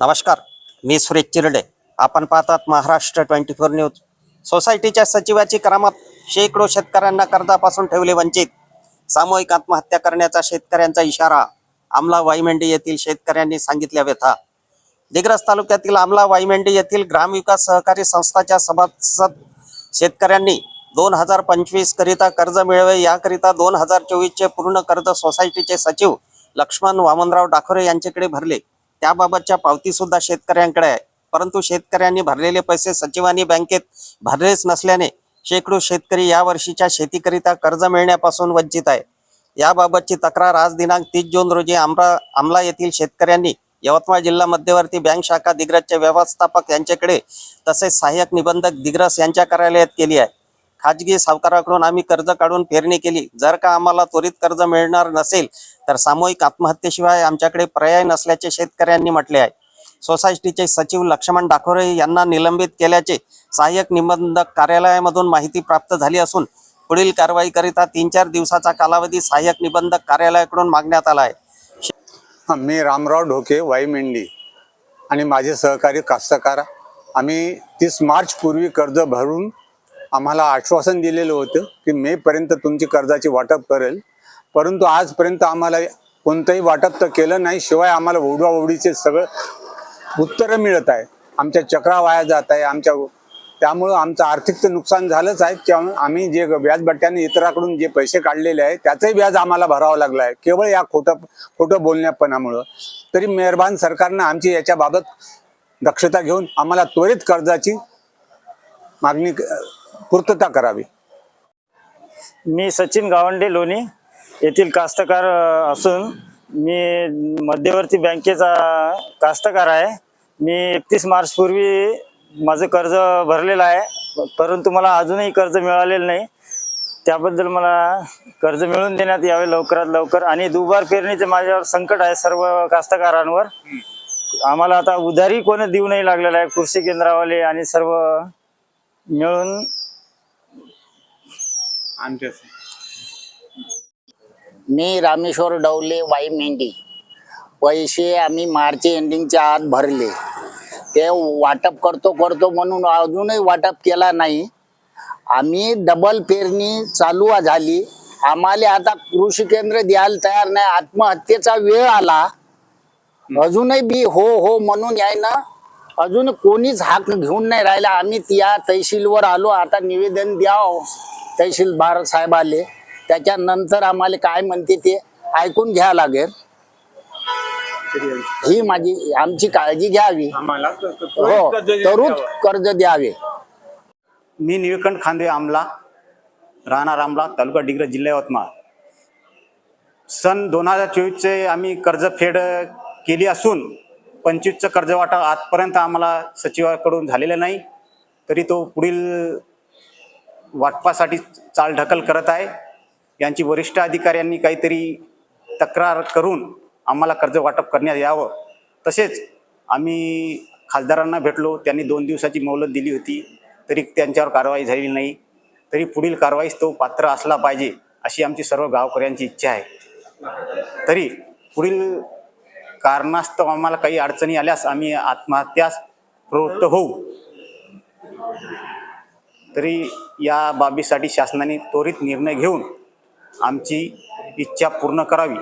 नमस्कार मी सुरेश चिरडे. आपण पाहतात महाराष्ट्र ट्वेंटी फोर न्यूज. सोसायटीच्या सचिवाची करामत शेकडो शेतकऱ्यांना कर्जापासून ठेवले वंचित. सामूहिक आत्महत्या करण्याचा शेतकऱ्यांचा इशारा. आमला वाईमेंढी येथील शेतकऱ्यांनी सांगितल्या व्यथा. दिग्रस तालुक्यातील आमला वाईमेंढी येथील ग्रामविकास सहकारी संस्थाच्या सभासद शेतकऱ्यांनी दोन हजार पंचवीस करिता कर्ज मिळवे याकरिता दोन हजार चोवीस चे पूर्ण कर्ज सोसायटीचे सचिव लक्ष्मण वामनराव डाखोरे यांच्याकडे भरले. त्याबाबतच्या पावती सुद्धा शेतकऱ्यांकडे आहे. परंतु शेतकऱ्यांनी भरलेले पैसे सचिवांनी बँकेत भरलेच नसल्याने शेकडो शेतकरी या वर्षीच्या शेतीकरिता कर्ज मिळण्यापासून वंचित आहे. याबाबतची तक्रार आज दिनांक तीस जून रोजी आमरा आमला येथील शेतकऱ्यांनी यवतमाळ जिल्हा मध्यवर्ती बँक शाखा दिग्रजचे व्यवस्थापक यांच्याकडे तसेच सहाय्यक निबंधक दिग्रस यांच्या कार्यालयात केली आहे. खाजगी सावकाराकडून आम्ही कर्ज काढून फेरणी केली. जर का आम्हाला त्वरित कर्ज मिळणार नसेल तर सामूहिक आत्महत्येशिवाय आमच्याकडे पर्याय नसल्याचे शेतकऱ्यांनी म्हटले आहे. सोसायटीचे सचिव लक्ष्मण डाखोरे यांना निलंबित केल्याचे सहाय्यक निबंधक कार्यालयामधून माहिती प्राप्त झाली असून पुढील कारवाईकरिता तीन चार दिवसाचा कालावधी सहाय्यक निबंधक कार्यालयाकडून मागण्यात आला आहे. मी रामराव ढोके वाईमेंढी आणि माझे सहकारी कास्तकार. आम्ही तीस मार्च पूर्वी कर्ज भरून आम्हाला आश्वासन दिलेलं होतं की मे पर्यंत तुमची कर्जाची वाटप करेल. परंतु आजपर्यंत आम्हाला कोणतंही वाटप तर केलं नाही. शिवाय आम्हाला ओढवाओढीचे सगळं उत्तरं मिळत आहे. आमच्या चक्रा वाया जात आहे. आमच्या त्यामुळं आमचं आर्थिक तर नुकसान झालंच आहे. त्यामुळे आम्ही जे व्याजबट्ट्याने इतराकडून जे पैसे काढलेले आहे त्याचंही व्याज आम्हाला भरावं लागलं आहे. केवळ या खोटं खोटं बोलण्यापणामुळं. तरी मेहरबान सरकारनं आमची याच्याबाबत दक्षता घेऊन आम्हाला त्वरित कर्जाची मागणी पूर्तता करावी. मी सचिन गावंडे लोणी येथील कास्तकार असून मी मध्यवर्ती बँकेचा कास्तकार आहे. मी एकतीस मार्च पूर्वी माझं कर्ज भरलेलं आहे परंतु मला अजूनही कर्ज मिळालेलं नाही. त्याबद्दल मला कर्ज मिळवून देण्यात यावे लवकरात लवकर आणि दुबार पेरणीचे माझ्यावर संकट आहे सर्व कास्तकारांवर. आम्हाला आता उधारी कोणी देऊ नाही लागलेलं आहे कृषी केंद्रावाले आणि सर्व मिळून मी रामेश्वर डवले वाई मेंढी. पैसे आम्ही मार्च एंडिंगच्या आत भरले. ते वाटप करतो करतो म्हणून अजूनही वाटप केला नाही. आम्ही डबल पेरणी चालू झाली. आम्हाला आता कृषी केंद्र द्यायला तयार नाही. आत्महत्येचा वेळ आला. अजूनही बी हो हो म्हणून याय ना अजून कोणीच हाक घेऊन नाही राहिला. आम्ही त्या तहसीलवर आलो. आता निवेदन द्याव. तहसीलदार साहेब आले. त्याच्यानंतर आम्हाला काय म्हणते ते ऐकून घ्या लागेल. ही माझी आमची काळजी घ्यावी. हो तरुत कर्ज द्यावे. मी निळकंठ खांदे आमला राहणार आमला तालुका डिग्रज जिल्हा यवतमाळ. सन दोन हजार चोवीसचे आम्ही कर्जफेड केली असून पंचवीसचं कर्जवाटा आजपर्यंत आम्हाला सचिवाकडून झालेलं नाही. तरी तो पुढील वाटपासाठी चालढकल करत आहे. यांची वरिष्ठ अधिकाऱ्यांनी काहीतरी तक्रार करून आम्हाला कर्ज वाटप करण्यात यावं. तसेच आम्ही खासदारांना भेटलो. त्यांनी दोन दिवसाची मोहलत दिली होती. तरी त्यांच्यावर कारवाई झालेली नाही. तरी पुढील कारवाईस तो पात्र असला पाहिजे अशी आमची सर्व गावकऱ्यांची इच्छा आहे. तरी पुढील कारणास्तव आम्हाला काही अडचणी आल्यास आम्ही आत्महत्यास प्रवृत्त होऊ. तरी या बाबीसाठी शासनाने त्वरित निर्णय घेऊन आमची इच्छा पूर्ण करावी.